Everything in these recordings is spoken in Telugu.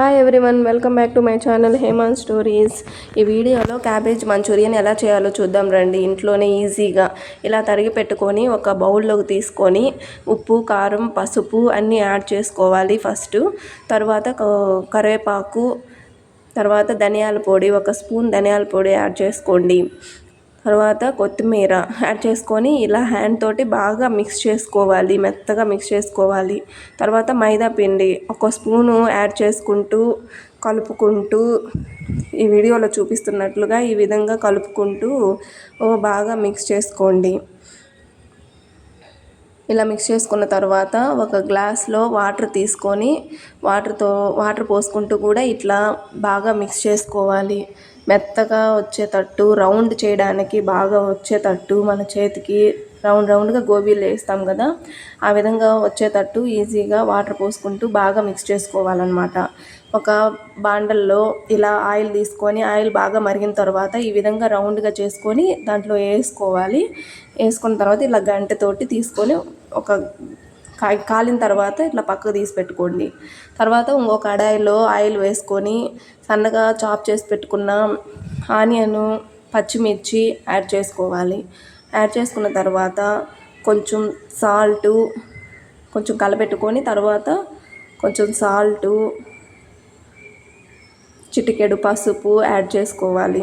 Hi everyone welcome back to my channel Heman stories ఈ వీడియోలో క్యాబేజ్ మంచూరియన్ ఎలా చేయాలో చూద్దాం రండి. ఇంట్లోనే ఈజీగా ఇలా తరిగి పెట్టుకొని ఒక బౌల్లోకి తీసుకొని ఉప్పు కారం పసుపు అన్నీ యాడ్ చేసుకోవాలి ఫస్ట్ తర్వాత కరివేపాకు తర్వాత ధనియాల పొడి ఒక స్పూన్ ధనియాల పొడి యాడ్ చేసుకోండి. తర్వాత కొత్తిమీర యాడ్ చేసుకొని ఇలా హ్యాండ్ తోటి బాగా మిక్స్ చేసుకోవాలి మెత్తగా మిక్స్ చేసుకోవాలి. తర్వాత మైదా పిండి ఒక స్పూను యాడ్ చేసుకుంటూ కలుపుకుంటూ ఈ వీడియోలో చూపిస్తున్నట్లుగా ఈ విధంగా కలుపుకుంటూ బాగా మిక్స్ చేసుకోండి. ఇలా మిక్స్ చేసుకున్న తర్వాత ఒక గ్లాస్లో వాటర్ తీసుకొని వాటర్తో వాటర్ పోసుకుంటూ కూడా ఇట్లా బాగా మిక్స్ చేసుకోవాలి. మెత్తగా వచ్చేటట్టు రౌండ్ చేయడానికి బాగా వచ్చేటట్టు మన చేతికి రౌండ్ రౌండ్గా గోబీలు వేస్తాం కదా ఆ విధంగా వచ్చేటట్టు ఈజీగా వాటర్ పోసుకుంటూ బాగా మిక్స్ చేసుకోవాలన్నమాట. ఒక బాండల్లో ఇలా ఆయిల్ తీసుకొని ఆయిల్ బాగా మరిగిన తర్వాత ఈ విధంగా రౌండ్గా చేసుకొని దాంట్లో వేసుకోవాలి. వేసుకున్న తర్వాత ఇలా గంటతోటి తీసుకొని ఒక కాలిన తర్వాత ఇట్లా పక్కకు తీసి పెట్టుకోండి. తర్వాత ఇంకో కడాయిలో ఆయిల్ వేసుకొని సన్నగా చాప్ చేసి పెట్టుకున్న ఆనియను పచ్చిమిర్చి యాడ్ చేసుకోవాలి. యాడ్ చేసుకున్న తర్వాత కొంచెం సాల్టు కొంచెం కలపెట్టుకొని తర్వాత కొంచెం సాల్టు చిటికెడు పసుపు యాడ్ చేసుకోవాలి.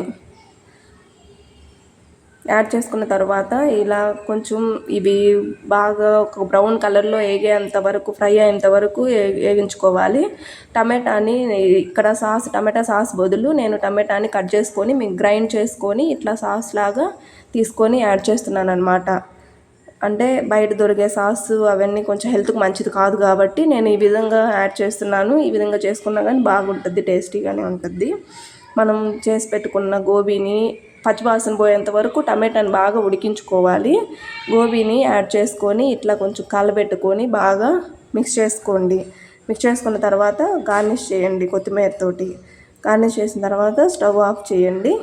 యాడ్ చేసుకున్న తర్వాత ఇలా కొంచెం ఇవి బాగా ఒక బ్రౌన్ కలర్లో వేగేంత వరకు ఫ్రై అయ్యేంత వరకు వేగించుకోవాలి టమాటాని ఇక్కడ సాస్ టమాటా సాస్ బదులు నేను టమాటాని కట్ చేసుకొని మీకు గ్రైండ్ చేసుకొని ఇట్లా సాస్ లాగా తీసుకొని యాడ్ చేస్తున్నాను అనమాట అంటే బయట దొరికే సాస్ అవన్నీ కొంచెం హెల్త్కి మంచిది కాదు కాబట్టి నేను ఈ విధంగా యాడ్ చేస్తున్నాను. ఈ విధంగా చేసుకున్నా కానీ బాగుంటుంది టేస్టీగానే ఉంటుంది. మనం చేసి పెట్టుకున్న గోబీని పచ్చివాసన పోయేంత వరకు టమాటాని బాగా ఉడికించుకోవాలి. గోబీని యాడ్ చేసుకొని ఇట్లా కొంచెం కలబెట్టుకొని బాగా మిక్స్ చేసుకోండి. మిక్స్ చేసుకున్న తర్వాత గార్నిష్ చేయండి కొత్తిమీరతోటి గార్నిష్ చేసిన తర్వాత స్టవ్ ఆఫ్ చేయండి.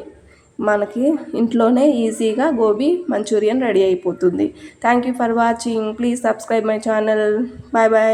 మనకి ఇంట్లోనే ఈజీగా గోబీ మంచూరియన్ రెడీ అయిపోతుంది. Thank you for watching. Please subscribe my channel. Bye bye.